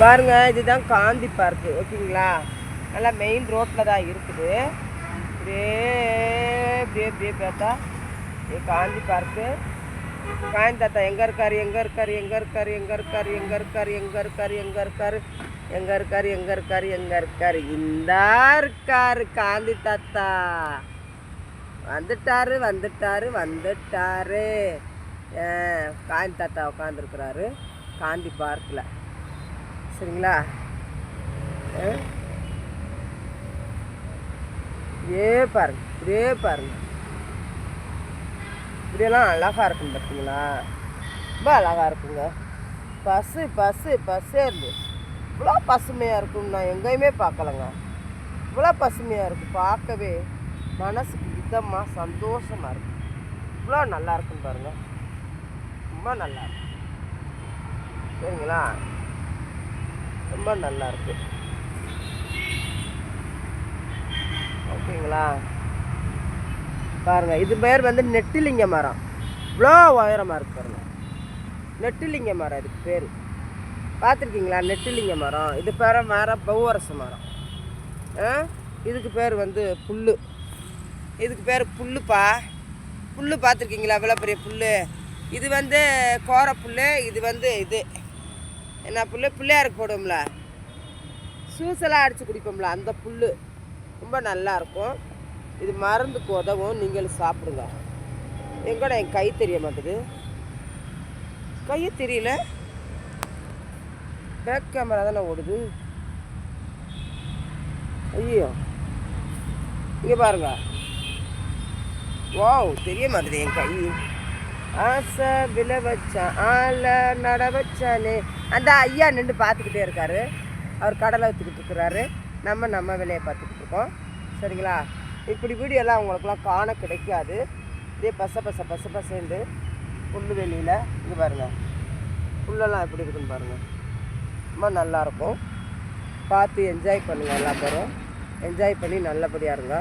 பாருங்க இதுதான் காந்தி பார்க்கு ஓகேங்களா? நல்லா மெயின் ரோட்டில் தான் இருக்குது. இப்படியே இப்படியே இப்படியே பார்த்தா காந்தி பார்க்கு காந்தி தாத்தா எங்கே இருக்கார் எங்கே இருக்கார் எங்கே இருக்கார் எங்கே இருக்கார் எங்கே இருக்கார் எங்கே இருக்கார் எங்கே இருக்கார் எங்கே இருக்கார் எங்கே இருக்கார் எங்கே இருக்காரு. இந்தா இருக்கார் காந்தி தாத்தா. வந்துட்டாரு வந்துட்டாரு வந்துட்டாரு. ஆ, காந்தி தாத்தா உட்காந்துருக்குறாரு காந்தி பார்க்கில் சரிங்களா? இதே பாருங்கள் பாருங்க இப்படியே பாருங்க. இப்படியெல்லாம் அழகா இருக்கும் பார்த்தீங்களா ரொம்ப அழகா இருக்குங்க. பஸ்ஸு பஸ்ஸு பஸ்ஸே இருந்து. இவ்வளோ பசுமையாக இருக்கும் நான் எங்கேயுமே பார்க்கலங்க. இவ்வளோ பசுமையாக இருக்குது பார்க்கவே மனசுக்கு இதமாக சந்தோஷமாக இருக்கும் இவ்வளோ நல்லா இருக்குன்னு பாருங்க. ரொம்ப நல்லா இருக்கும் சரிங்களா? ரொம்ப நல்லா இருக்கு ஓகேங்களா? பாருங்க இது பேர் வந்து நெட்டிலிங்க மரம். இவ்வளோ உயரமாக இருக்கு பாருங்க. நெட்டிலிங்க மரம் இதுக்கு பேர். பார்த்துருக்கீங்களா நெட்டிலிங்க மரம். இது பேர மரம் பௌவரச மரம். ஆ? இதுக்கு பேர் வந்து புல் இதுக்கு பேர் புல்லுப்பா. புல் பார்த்துருக்கீங்களா இவ்வளோ பெரிய புல் இது வந்து கோர புல் இது வந்து இது. என்ன புல் பிள்ளையாருக்கு போடுவோம்ல. சூசெல்லாம் அடித்து குடிப்போம்ல அந்த புல் ரொம்ப நல்லா இருக்கும் இது மருந்துக்கு உதவும் நீங்களும் சாப்பிடுங்க. எங்கடா என் கை தெரிய மாட்டேது? கையை தெரியல. பேக் கேமரா தானே ஓடுது. ஐயோ. இங்கே பாருங்க. வாவ் தெரிய மாட்டேது என் கை. ஆசை விளை வச்சான் ஆள நட வச்சானே அந்த ஐயா நின்று பார்த்துக்கிட்டே இருக்காரு. அவர் கடலை வச்சுக்கிட்டு இருக்கிறாரு. நம்ம நம்ம வேலையை பார்த்துக்கிட்டு இருக்கோம். சரிங்களா? இப்படி வீடியோலாம் அவங்களுக்குலாம் காண கிடைக்காது. இதே பச பச பச பசேந்து புல் வெளியில் இங்கே பாருங்கள் புல்லெல்லாம் எப்படி இருக்குன்னு பாருங்கள் ரொம்ப நல்லாயிருக்கும் பார்த்து என்ஜாய் பண்ணுங்கள் எல்லா பேரும். என்ஜாய் பண்ணி நல்லபடியாக இருங்க.